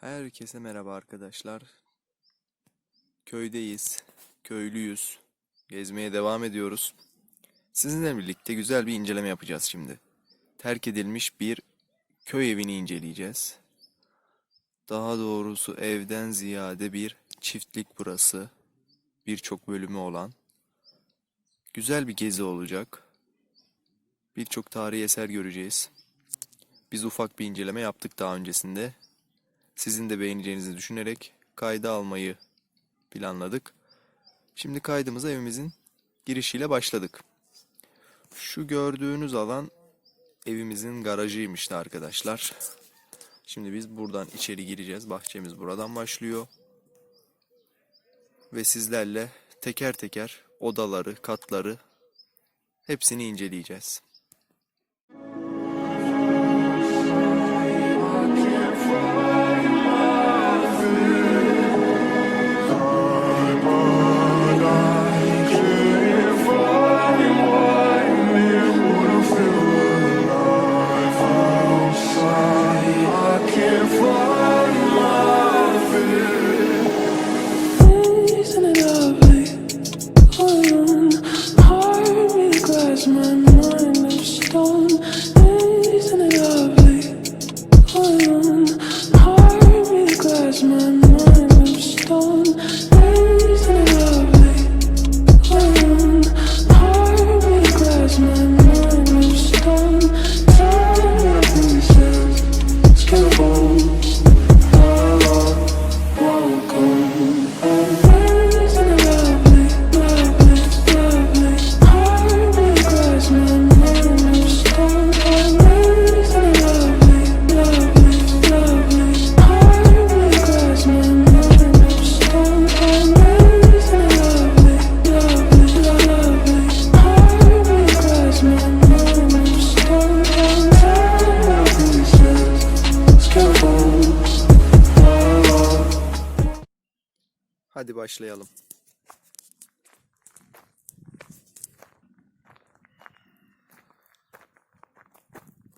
Herkese merhaba arkadaşlar. Köydeyiz, köylüyüz. Gezmeye devam ediyoruz. Sizinle birlikte güzel bir inceleme yapacağız şimdi. Terk edilmiş bir köy evini inceleyeceğiz. Daha doğrusu evden ziyade bir çiftlik burası. Birçok bölümü olan. Güzel bir gezi olacak. Birçok tarihi eser göreceğiz. Biz ufak bir inceleme yaptık daha öncesinde. Sizin de beğeneceğinizi düşünerek kayda almayı planladık. Şimdi kaydımıza evimizin girişiyle başladık. Şu gördüğünüz alan evimizin garajıymıştı arkadaşlar. Şimdi biz buradan içeri gireceğiz. Bahçemiz buradan başlıyor. Ve sizlerle teker teker odaları, katları hepsini inceleyeceğiz.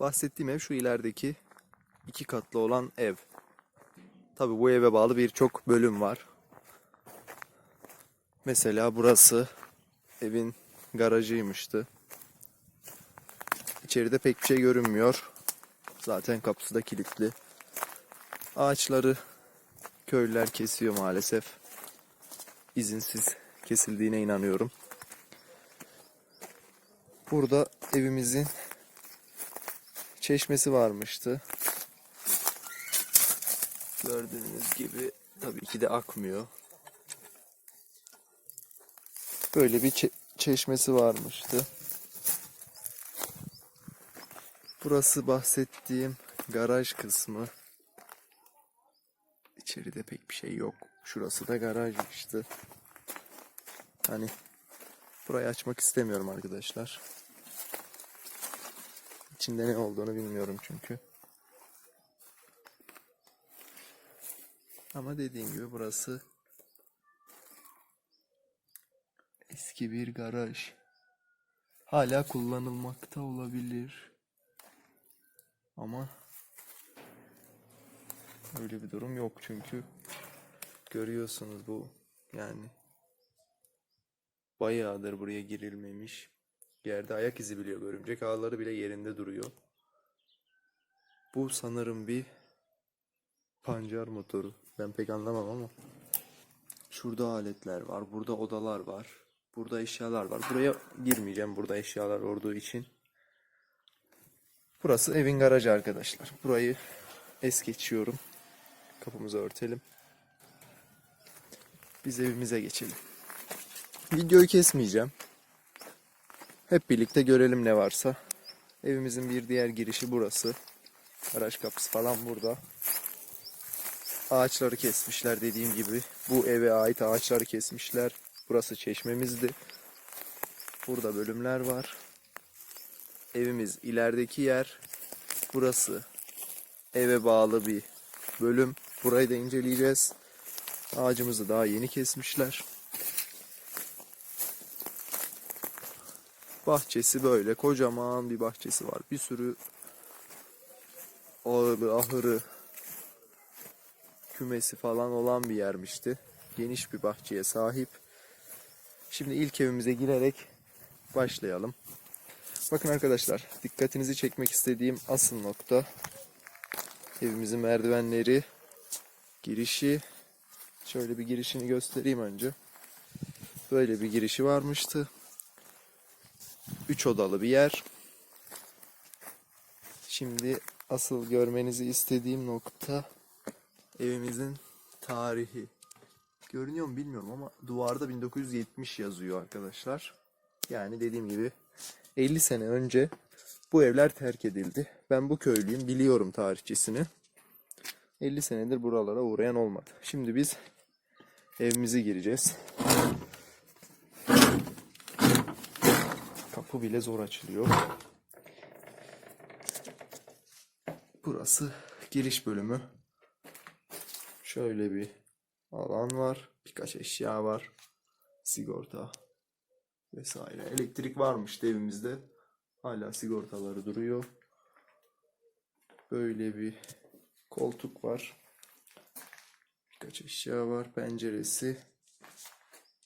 Bahsettiğim ev şu ilerideki iki katlı olan ev. Tabi bu eve bağlı birçok bölüm var. Mesela burası evin garajıymıştı. İçeride pek bir şey görünmüyor. Zaten kapısı da kilitli. Ağaçları köylüler kesiyor maalesef izinsiz kesildiğine inanıyorum. Burada evimizin çeşmesi varmıştı. Gördüğünüz gibi tabii ki de akmıyor. Böyle bir çe- çeşmesi varmıştı. Burası bahsettiğim garaj kısmı. İçeride pek bir şey yok. Şurası da garajmıştı. Hani burayı açmak istemiyorum arkadaşlar. İçinde ne olduğunu bilmiyorum çünkü. Ama dediğim gibi burası eski bir garaj. Hala kullanılmakta olabilir. Ama öyle bir durum yok çünkü görüyorsunuz bu yani bayağıdır buraya girilmemiş. Yerde ayak izi bile yok. Örümcek ağları bile yerinde duruyor. Bu sanırım bir pancar motoru. Ben pek anlamam ama. Şurada aletler var. Burada odalar var. Burada eşyalar var. Buraya girmeyeceğim. Burada eşyalar olduğu için. Burası evin garajı arkadaşlar. Burayı es geçiyorum. Kapımızı örtelim. Biz evimize geçelim. Videoyu kesmeyeceğim. Hep birlikte görelim ne varsa. Evimizin bir diğer girişi burası. Garaj kapısı falan burada. Ağaçları kesmişler dediğim gibi. Bu eve ait ağaçları kesmişler. Burası çeşmemizdi. Burada bölümler var. Evimiz ilerideki yer. Burası eve bağlı bir bölüm. Burayı da inceleyeceğiz. Ağacımızı daha yeni kesmişler. Bahçesi böyle kocaman bir bahçesi var. Bir sürü ağırı, ahırı kümesi falan olan bir yermişti. Geniş bir bahçeye sahip. Şimdi ilk evimize girerek başlayalım. Bakın arkadaşlar, dikkatinizi çekmek istediğim asıl nokta evimizin merdivenleri, girişi. Şöyle bir girişini göstereyim önce. Böyle bir girişi varmıştı. Üç odalı bir yer. Şimdi asıl görmenizi istediğim nokta evimizin tarihi. Görünüyor mu bilmiyorum ama duvarda 1970 yazıyor arkadaşlar. Yani dediğim gibi 50 sene önce bu evler terk edildi. Ben bu köylüyüm, biliyorum tarihçesini. 50 senedir buralara uğrayan olmadı. Şimdi biz evimize gireceğiz. Kapı bile zor açılıyor. Burası giriş bölümü. Şöyle bir alan var. Birkaç eşya var. Sigorta vesaire. Elektrik varmış evimizde. Hala sigortaları duruyor. Böyle bir koltuk var. Birkaç eşya var. Penceresi.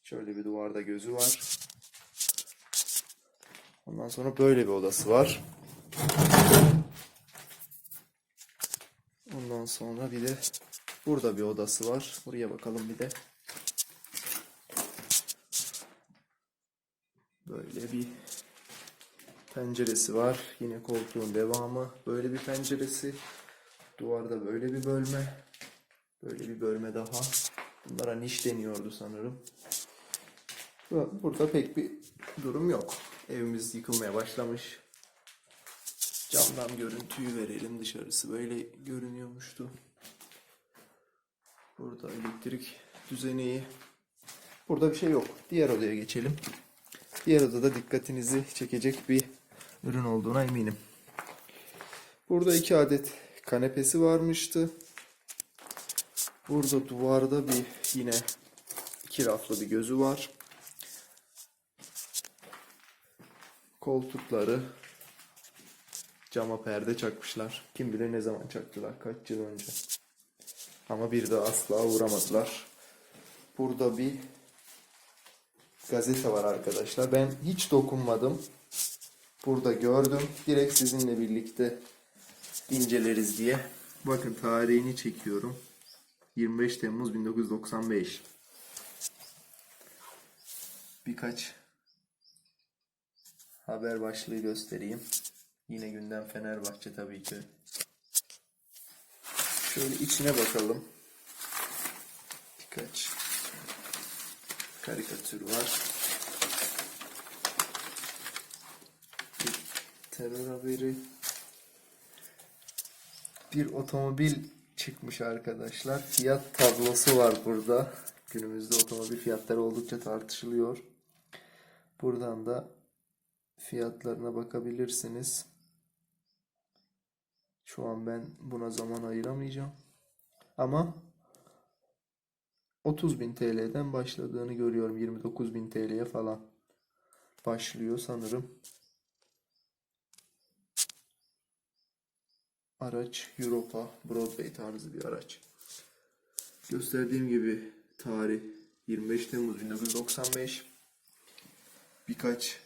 Şöyle bir duvarda gözü var. Ondan sonra böyle bir odası var. Ondan sonra bir de burada bir odası var. Buraya bakalım bir de. Böyle bir penceresi var. Yine koltuğun devamı. Böyle bir penceresi. Duvarda böyle bir bölme. Böyle bir bölme daha. Bunlara niş deniyordu sanırım. Bu- Burada pek bir durum yok. Evimiz yıkılmaya başlamış. Camdan görüntüyü verelim dışarısı böyle görünüyormuştu. Burada elektrik düzeneği. Burada bir şey yok. Diğer odaya geçelim. Diğer odada dikkatinizi çekecek bir ürün olduğuna eminim. Burada iki adet kanepesi varmıştı. Burada duvarda bir yine iki raflı bir gözü var. Koltukları cama perde çakmışlar. Kim bilir ne zaman çaktılar, kaç yıl önce. Ama bir de asla uğramadılar. Burada bir gazete var arkadaşlar. Ben hiç dokunmadım. Burada gördüm. Direkt sizinle birlikte inceleriz diye. Bakın tarihini çekiyorum. 25 Temmuz 1995. Birkaç haber başlığı göstereyim. Yine gündem Fenerbahçe tabii ki. Şöyle içine bakalım. Birkaç karikatür var. Bir terör haberi. Bir otomobil çıkmış arkadaşlar. Fiyat tablosu var burada. Günümüzde otomobil fiyatları oldukça tartışılıyor. Buradan da fiyatlarına bakabilirsiniz. Şu an ben buna zaman ayıramayacağım. Ama 30.000 TL'den başladığını görüyorum. 29.000 TL'ye falan başlıyor sanırım. Araç Europa Broadway tarzı bir araç. Gösterdiğim gibi tarih 25 Temmuz 1995. Birkaç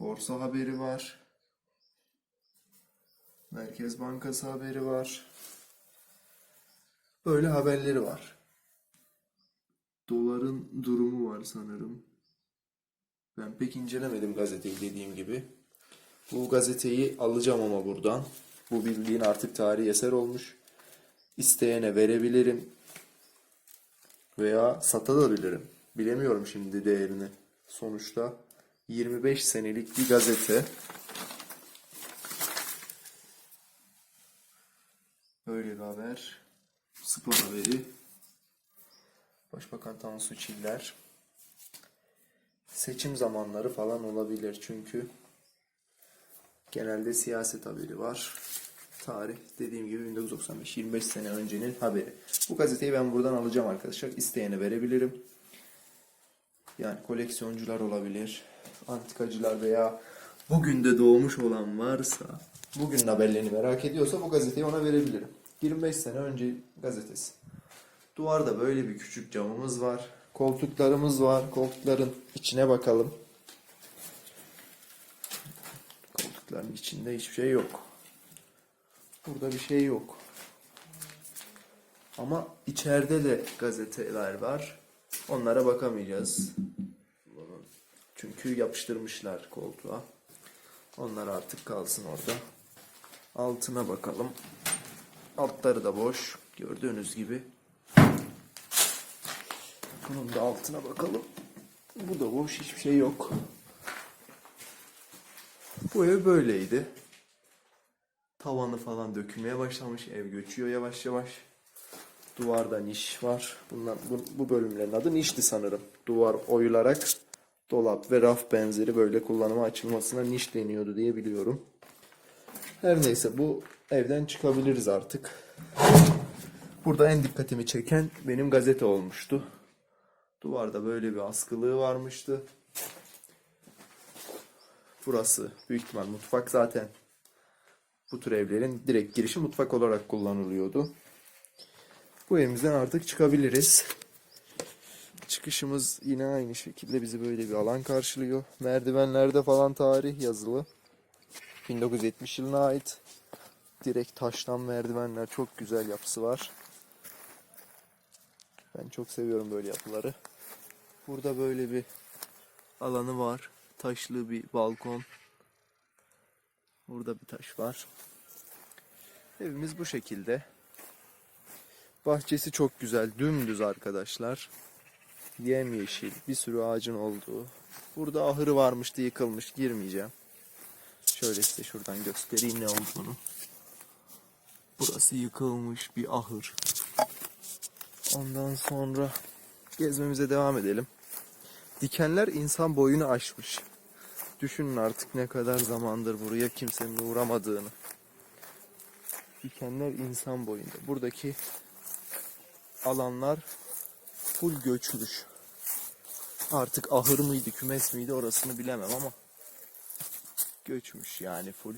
borsa haberi var. Merkez Bankası haberi var. Böyle haberleri var. Doların durumu var sanırım. Ben pek incelemedim gazeteyi dediğim gibi. Bu gazeteyi alacağım ama buradan. Bu bildiğin artık tarihi eser olmuş. İsteyene verebilirim. Veya satabilirim. Bilemiyorum şimdi değerini. Sonuçta 25 senelik bir gazete. Böyle bir haber. Spor haberi. Başbakan Tansu Çiller. Seçim zamanları falan olabilir çünkü genelde siyaset haberi var. Tarih dediğim gibi 1995 25 sene öncenin haberi. Bu gazeteyi ben buradan alacağım arkadaşlar. İsteyene verebilirim. Yani koleksiyoncular olabilir, antikacılar veya bugün de doğmuş olan varsa, bugün haberlerini merak ediyorsa bu gazeteyi ona verebilirim. 25 sene önce gazetesi. Duvarda böyle bir küçük camımız var. Koltuklarımız var. Koltukların içine bakalım. Koltukların içinde hiçbir şey yok. Burada bir şey yok. Ama içeride de gazeteler var. Onlara bakamayacağız. Çünkü yapıştırmışlar koltuğa. Onlar artık kalsın orada. Altına bakalım. Altları da boş. Gördüğünüz gibi. Bunun da altına bakalım. Bu da boş. Hiçbir şey yok. Bu ev böyleydi. Tavanı falan dökülmeye başlamış. Ev göçüyor yavaş yavaş. Duvarda niş var. Bunlar, bu, bu bölümlerin adı nişti sanırım. Duvar oyularak dolap ve raf benzeri böyle kullanıma açılmasına niş deniyordu diye biliyorum. Her neyse bu evden çıkabiliriz artık. Burada en dikkatimi çeken benim gazete olmuştu. Duvarda böyle bir askılığı varmıştı. Burası büyük ihtimal mutfak zaten. Bu tür evlerin direkt girişi mutfak olarak kullanılıyordu. Bu evimizden artık çıkabiliriz. Çıkışımız yine aynı şekilde bizi böyle bir alan karşılıyor. Merdivenlerde falan tarih yazılı. 1970 yılına ait. Direkt taştan merdivenler çok güzel yapısı var. Ben çok seviyorum böyle yapıları. Burada böyle bir alanı var. Taşlı bir balkon. Burada bir taş var. Evimiz bu şekilde. Bahçesi çok güzel. Dümdüz arkadaşlar. Yemyeşil. Bir sürü ağacın olduğu. Burada ahırı varmıştı yıkılmış. Girmeyeceğim. Şöyle size şuradan göstereyim ne olduğunu. Burası yıkılmış bir ahır. Ondan sonra gezmemize devam edelim. Dikenler insan boyunu aşmış. Düşünün artık ne kadar zamandır buraya kimsenin uğramadığını. Dikenler insan boyunda. Buradaki alanlar full göçmüş. Artık ahır mıydı, kümes miydi orasını bilemem ama göçmüş yani full.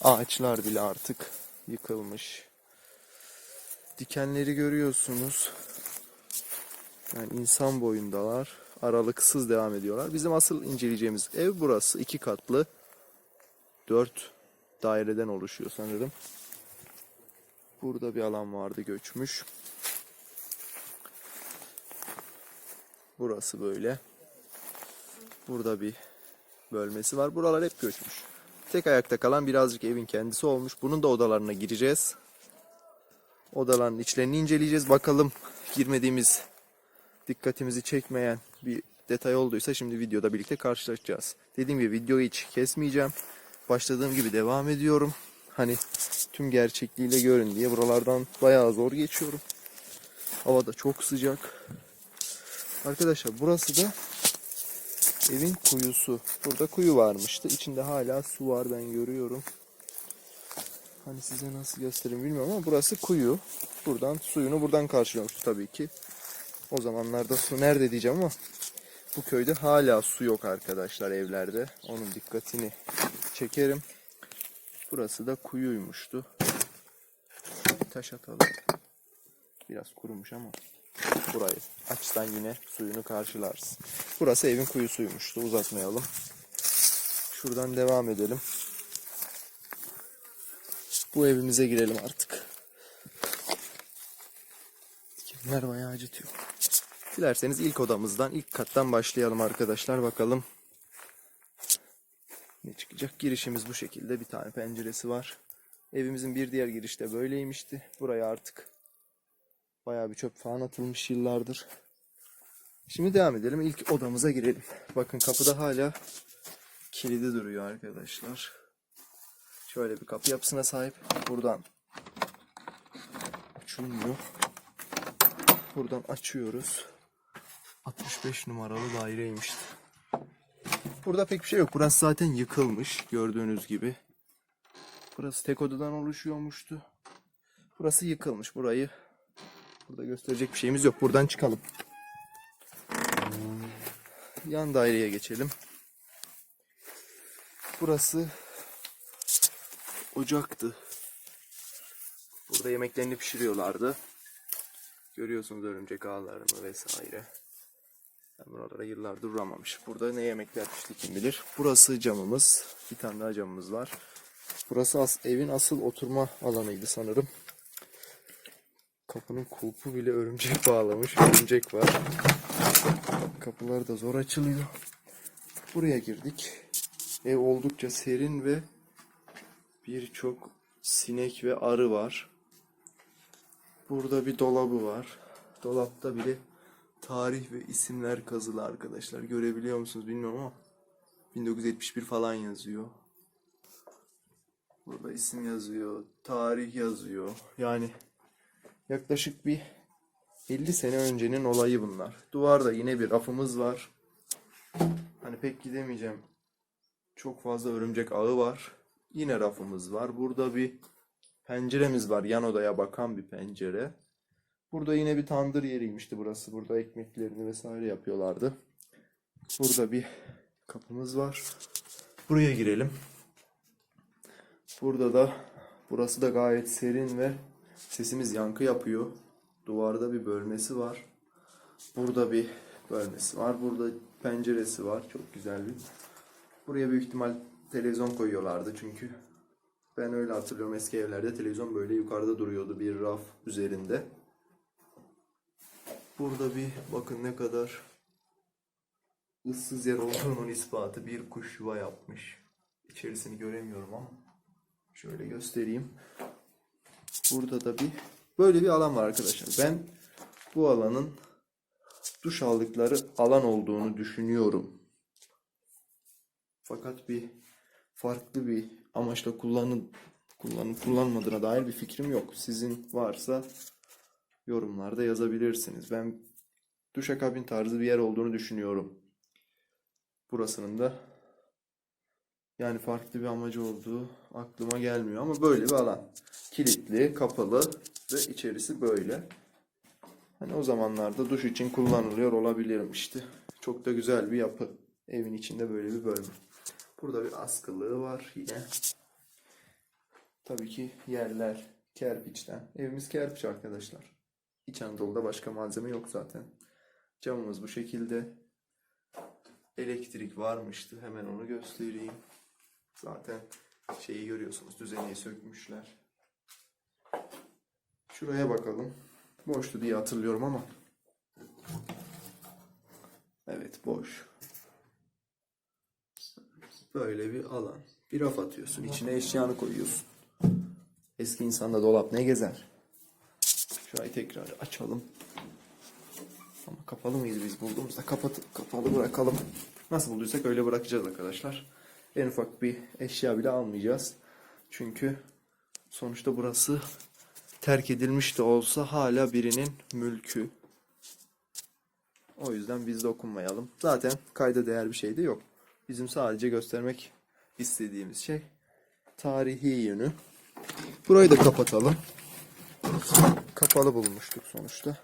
Ağaçlar bile artık yıkılmış. Dikenleri görüyorsunuz. Yani insan boyundalar. Aralıksız devam ediyorlar. Bizim asıl inceleyeceğimiz ev burası. iki katlı. Dört daireden oluşuyor sanırım. Burada bir alan vardı göçmüş. Burası böyle. Burada bir bölmesi var. Buralar hep göçmüş. Tek ayakta kalan birazcık evin kendisi olmuş. Bunun da odalarına gireceğiz. Odaların içlerini inceleyeceğiz. Bakalım girmediğimiz, dikkatimizi çekmeyen bir detay olduysa şimdi videoda birlikte karşılaşacağız. Dediğim gibi videoyu hiç kesmeyeceğim. Başladığım gibi devam ediyorum. Hani tüm gerçekliğiyle görün diye buralardan bayağı zor geçiyorum. Hava da çok sıcak. Arkadaşlar burası da evin kuyusu. Burada kuyu varmıştı. İçinde hala su var ben görüyorum. Hani size nasıl göstereyim bilmiyorum ama burası kuyu. Buradan suyunu buradan karşılıyormuş tabii ki. O zamanlarda su nerede diyeceğim ama bu köyde hala su yok arkadaşlar evlerde. Onun dikkatini çekerim. Burası da kuyuymuştu. Taş atalım. Biraz kurumuş ama burayı açtan yine suyunu karşılarsın. Burası evin kuyusuymuştu. Uzatmayalım. Şuradan devam edelim. Bu evimize girelim artık. Dikenler bayağı acıtıyor. Dilerseniz ilk odamızdan, ilk kattan başlayalım arkadaşlar. Bakalım ne çıkacak. Girişimiz bu şekilde. Bir tane penceresi var. Evimizin bir diğer girişte böyleymişti. Buraya artık bayağı bir çöp falan atılmış yıllardır. Şimdi devam edelim. İlk odamıza girelim. Bakın kapıda hala kilidi duruyor arkadaşlar. Şöyle bir kapı yapısına sahip. Buradan açılmıyor. Buradan açıyoruz. 65 numaralı daireymiş. Burada pek bir şey yok. Burası zaten yıkılmış gördüğünüz gibi. Burası tek odadan oluşuyormuştu. Burası yıkılmış. Burayı burada gösterecek bir şeyimiz yok. Buradan çıkalım. Yan daireye geçelim. Burası ocaktı. Burada yemeklerini pişiriyorlardı. Görüyorsunuz örümcek ağlarını vesaire. Ben buralara yıllardır duramamış. Burada ne yemekler pişti kim bilir. Burası camımız. Bir tane daha camımız var. Burası as- evin asıl oturma alanıydı sanırım. Kapının kulpu bile örümcek bağlamış. Örümcek var. Kapılar da zor açılıyor. Buraya girdik. Ev oldukça serin ve birçok sinek ve arı var. Burada bir dolabı var. Dolapta bile tarih ve isimler kazılı arkadaşlar. Görebiliyor musunuz bilmiyorum ama 1971 falan yazıyor. Burada isim yazıyor, tarih yazıyor. Yani yaklaşık bir 50 sene öncenin olayı bunlar. Duvarda yine bir rafımız var. Hani pek gidemeyeceğim. Çok fazla örümcek ağı var. Yine rafımız var. Burada bir penceremiz var. Yan odaya bakan bir pencere. Burada yine bir tandır yeriymişti burası. Burada ekmeklerini vesaire yapıyorlardı. Burada bir kapımız var. Buraya girelim. Burada da burası da gayet serin ve sesimiz yankı yapıyor. Duvarda bir bölmesi var. Burada bir bölmesi var. Burada penceresi var. Çok güzel bir. Buraya büyük ihtimal televizyon koyuyorlardı çünkü ben öyle hatırlıyorum eski evlerde televizyon böyle yukarıda duruyordu bir raf üzerinde. Burada bir bakın ne kadar ıssız yer olduğunun ispatı bir kuş yuva yapmış. İçerisini göremiyorum ama şöyle göstereyim. Burada da bir böyle bir alan var arkadaşlar. Ben bu alanın duş aldıkları alan olduğunu düşünüyorum. Fakat bir farklı bir amaçla kullanın kullanıp kullanmadığına dair bir fikrim yok. Sizin varsa yorumlarda yazabilirsiniz. Ben duşakabin tarzı bir yer olduğunu düşünüyorum. Burasının da yani farklı bir amacı olduğu aklıma gelmiyor ama böyle bir alan. Kilitli, kapalı ve içerisi böyle. Hani o zamanlarda duş için kullanılıyor olabilirmişti. Çok da güzel bir yapı. Evin içinde böyle bir bölme. Burada bir askılığı var yine. Tabii ki yerler kerpiçten. Evimiz kerpiç arkadaşlar. İç Anadolu'da başka malzeme yok zaten. Camımız bu şekilde. Elektrik varmıştı. Hemen onu göstereyim. Zaten şeyi görüyorsunuz. Düzeneyi sökmüşler. Şuraya bakalım. Boştu diye hatırlıyorum ama. Evet boş. Böyle bir alan. Bir raf atıyorsun. içine eşyanı koyuyorsun. Eski insanda dolap ne gezer? Şurayı tekrar açalım. Ama kapalı mıydı biz bulduğumuzda? Kapatıp kapalı bırakalım. Nasıl bulduysak öyle bırakacağız arkadaşlar. En ufak bir eşya bile almayacağız. Çünkü sonuçta burası terk edilmiş de olsa hala birinin mülkü. O yüzden biz dokunmayalım. Zaten kayda değer bir şey de yok. Bizim sadece göstermek istediğimiz şey tarihi yönü. Burayı da kapatalım. Kapalı bulmuştuk sonuçta.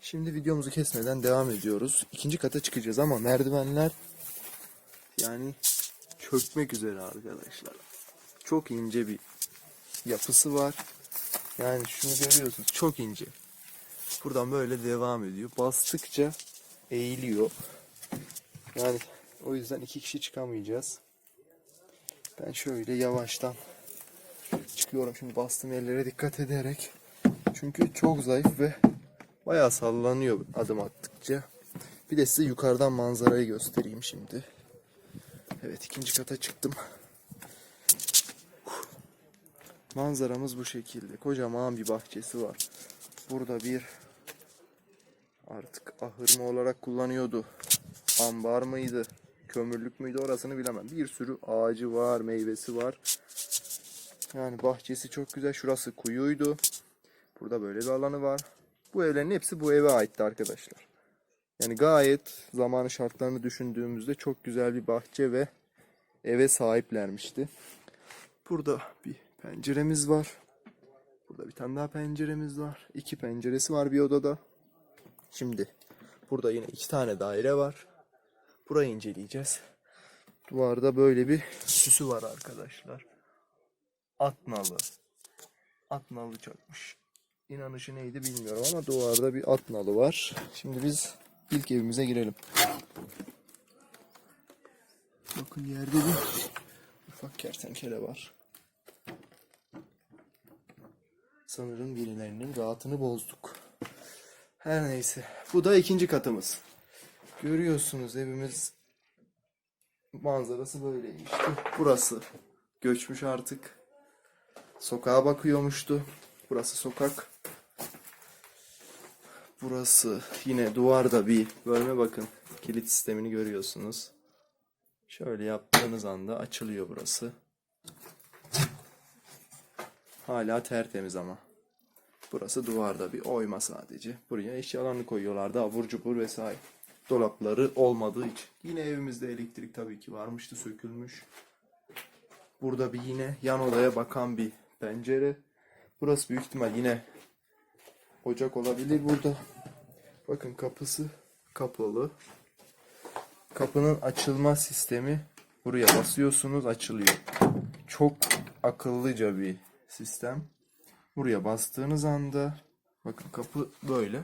Şimdi videomuzu kesmeden devam ediyoruz. İkinci kata çıkacağız ama merdivenler yani çökmek üzere arkadaşlar. Çok ince bir yapısı var. Yani şunu görüyorsunuz çok ince. Buradan böyle devam ediyor. Bastıkça eğiliyor. Yani o yüzden iki kişi çıkamayacağız. Ben şöyle yavaştan çıkıyorum şimdi bastığım yerlere dikkat ederek. Çünkü çok zayıf ve bayağı sallanıyor adım attıkça. Bir de size yukarıdan manzarayı göstereyim şimdi. Evet ikinci kata çıktım. Manzaramız bu şekilde. Kocaman bir bahçesi var. Burada bir artık ahır mı olarak kullanıyordu. Ambar mıydı? Kömürlük müydü orasını bilemem. Bir sürü ağacı var, meyvesi var. Yani bahçesi çok güzel. Şurası kuyuydu. Burada böyle bir alanı var. Bu evlerin hepsi bu eve aitti arkadaşlar. Yani gayet zamanı şartlarını düşündüğümüzde çok güzel bir bahçe ve eve sahiplermişti. Burada bir penceremiz var. Burada bir tane daha penceremiz var. İki penceresi var bir odada. Şimdi burada yine iki tane daire var. Burayı inceleyeceğiz. Duvarda böyle bir süsü var arkadaşlar. At nalı. At nalı çakmış. inanışı neydi bilmiyorum ama duvarda bir at nalı var. Şimdi biz ilk evimize girelim. Bakın yerde bir ufak kertenkele var. Sanırım birilerinin rahatını bozduk. Her neyse. Bu da ikinci katımız. Görüyorsunuz evimiz manzarası böyleymişti. Burası göçmüş artık. Sokağa bakıyormuştu. Burası sokak. Burası yine duvarda bir bölme bakın. Kilit sistemini görüyorsunuz. Şöyle yaptığınız anda açılıyor burası. Hala tertemiz ama. Burası duvarda bir oyma sadece. Buraya eşyalarını koyuyorlardı. Abur cubur vesaire. Dolapları olmadığı için. Yine evimizde elektrik tabii ki varmıştı sökülmüş. Burada bir yine yan odaya bakan bir pencere. Burası büyük ihtimal yine ocak olabilir burada. Bakın kapısı kapalı. Kapının açılma sistemi buraya basıyorsunuz açılıyor. Çok akıllıca bir sistem. Buraya bastığınız anda bakın kapı böyle.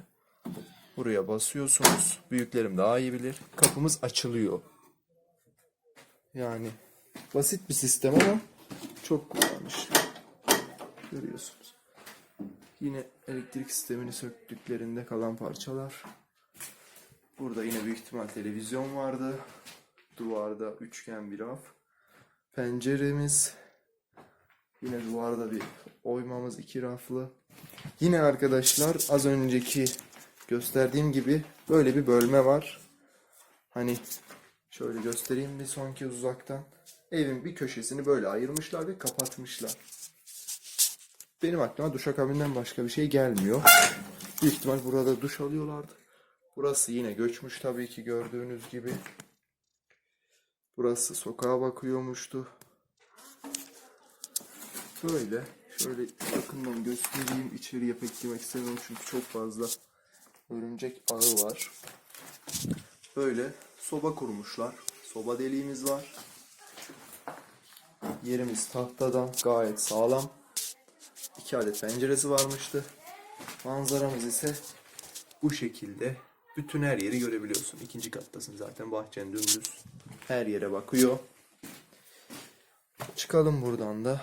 Buraya basıyorsunuz. Büyüklerim daha iyi bilir. Kapımız açılıyor. Yani basit bir sistem ama çok kullanışlı. Görüyorsunuz. Yine elektrik sistemini söktüklerinde kalan parçalar. Burada yine büyük ihtimal televizyon vardı. Duvarda üçgen bir raf. Penceremiz. Yine duvarda bir oymamız iki raflı. Yine arkadaşlar az önceki gösterdiğim gibi böyle bir bölme var. Hani şöyle göstereyim bir son kez uzaktan. Evin bir köşesini böyle ayırmışlar ve kapatmışlar. Benim aklıma duşakabinden başka bir şey gelmiyor. Büyük ihtimal burada duş alıyorlardı. Burası yine göçmüş tabii ki gördüğünüz gibi. Burası sokağa bakıyormuştu. Böyle şöyle yakından göstereyim. İçeriye pek girmek istemiyorum çünkü çok fazla örümcek ağı var. Böyle soba kurmuşlar. Soba deliğimiz var. Yerimiz tahtadan gayet sağlam. İki adet penceresi varmıştı. Manzaramız ise bu şekilde. Bütün her yeri görebiliyorsun. İkinci kattasın zaten bahçen dümdüz. Her yere bakıyor. Çıkalım buradan da.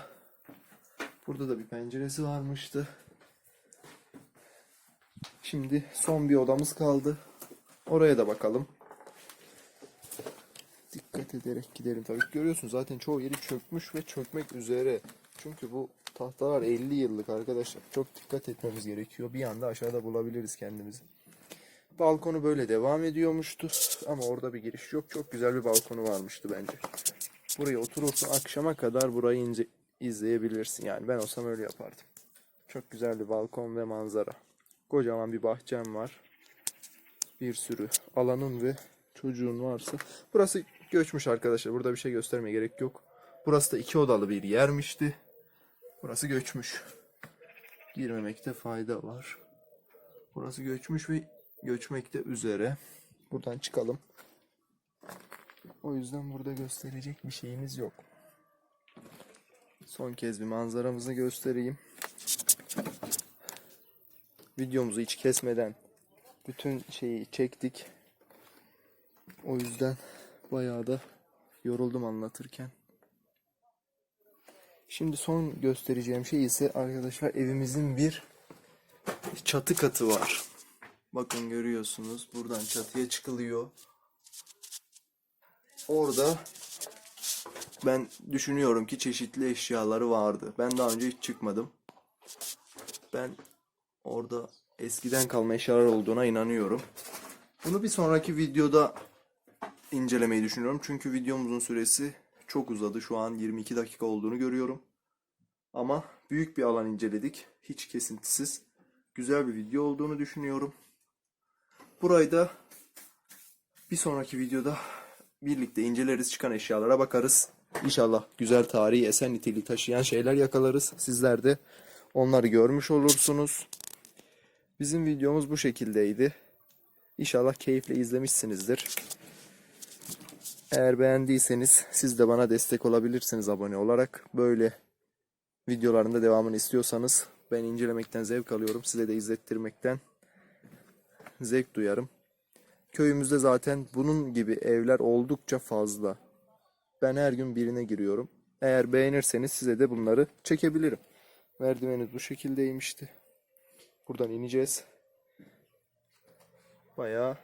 Burada da bir penceresi varmıştı. Şimdi son bir odamız kaldı. Oraya da bakalım. Dikkat ederek gidelim. Tabii ki görüyorsunuz zaten çoğu yeri çökmüş ve çökmek üzere. Çünkü bu tahtalar 50 yıllık arkadaşlar. Çok dikkat etmemiz gerekiyor. Bir anda aşağıda bulabiliriz kendimizi. Balkonu böyle devam ediyormuştu. Ama orada bir giriş yok. Çok güzel bir balkonu varmıştı bence. Buraya oturursun akşama kadar burayı ince, izleyebilirsin. Yani ben olsam öyle yapardım. Çok güzel bir balkon ve manzara. Kocaman bir bahçem var. Bir sürü alanın ve çocuğun varsa. Burası göçmüş arkadaşlar. Burada bir şey göstermeye gerek yok. Burası da iki odalı bir yermişti. Burası göçmüş. Girmemekte fayda var. Burası göçmüş ve göçmekte üzere. Buradan çıkalım. O yüzden burada gösterecek bir şeyimiz yok. Son kez bir manzaramızı göstereyim. Videomuzu hiç kesmeden bütün şeyi çektik. O yüzden bayağı da yoruldum anlatırken. Şimdi son göstereceğim şey ise arkadaşlar evimizin bir çatı katı var. Bakın görüyorsunuz buradan çatıya çıkılıyor. Orada ben düşünüyorum ki çeşitli eşyaları vardı. Ben daha önce hiç çıkmadım. Ben orada eskiden kalma eşyalar olduğuna inanıyorum. Bunu bir sonraki videoda incelemeyi düşünüyorum. Çünkü videomuzun süresi çok uzadı. Şu an 22 dakika olduğunu görüyorum. Ama büyük bir alan inceledik. Hiç kesintisiz. Güzel bir video olduğunu düşünüyorum. Burayı da bir sonraki videoda birlikte inceleriz. Çıkan eşyalara bakarız. İnşallah güzel tarihi eser niteliği taşıyan şeyler yakalarız. Sizler de onları görmüş olursunuz. Bizim videomuz bu şekildeydi. İnşallah keyifle izlemişsinizdir. Eğer beğendiyseniz siz de bana destek olabilirsiniz abone olarak. Böyle videoların da devamını istiyorsanız Ben incelemekten zevk alıyorum. Size de izlettirmekten zevk duyarım. Köyümüzde zaten bunun gibi evler oldukça fazla. Ben her gün birine giriyorum. Eğer beğenirseniz size de bunları çekebilirim. Merdivenimiz bu şekildeymişti. Buradan ineceğiz. Bayağı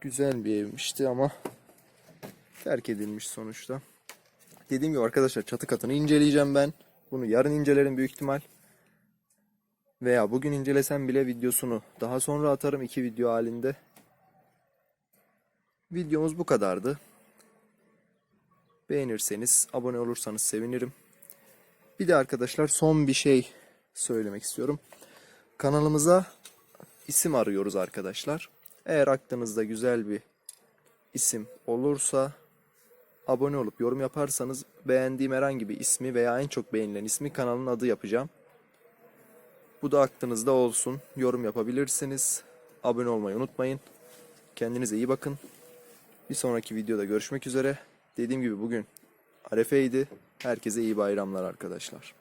güzel bir evmişti ama terk edilmiş sonuçta. Dediğim gibi arkadaşlar çatı katını inceleyeceğim ben. Bunu yarın incelerim büyük ihtimal. Veya bugün incelesem bile videosunu daha sonra atarım iki video halinde. Videomuz bu kadardı. Beğenirseniz, abone olursanız sevinirim. Bir de arkadaşlar son bir şey söylemek istiyorum. Kanalımıza isim arıyoruz arkadaşlar. Eğer aklınızda güzel bir isim olursa abone olup yorum yaparsanız beğendiğim herhangi bir ismi veya en çok beğenilen ismi kanalın adı yapacağım. Bu da aklınızda olsun. Yorum yapabilirsiniz. Abone olmayı unutmayın. Kendinize iyi bakın. Bir sonraki videoda görüşmek üzere. Dediğim gibi bugün Arefe'ydi. Herkese iyi bayramlar arkadaşlar.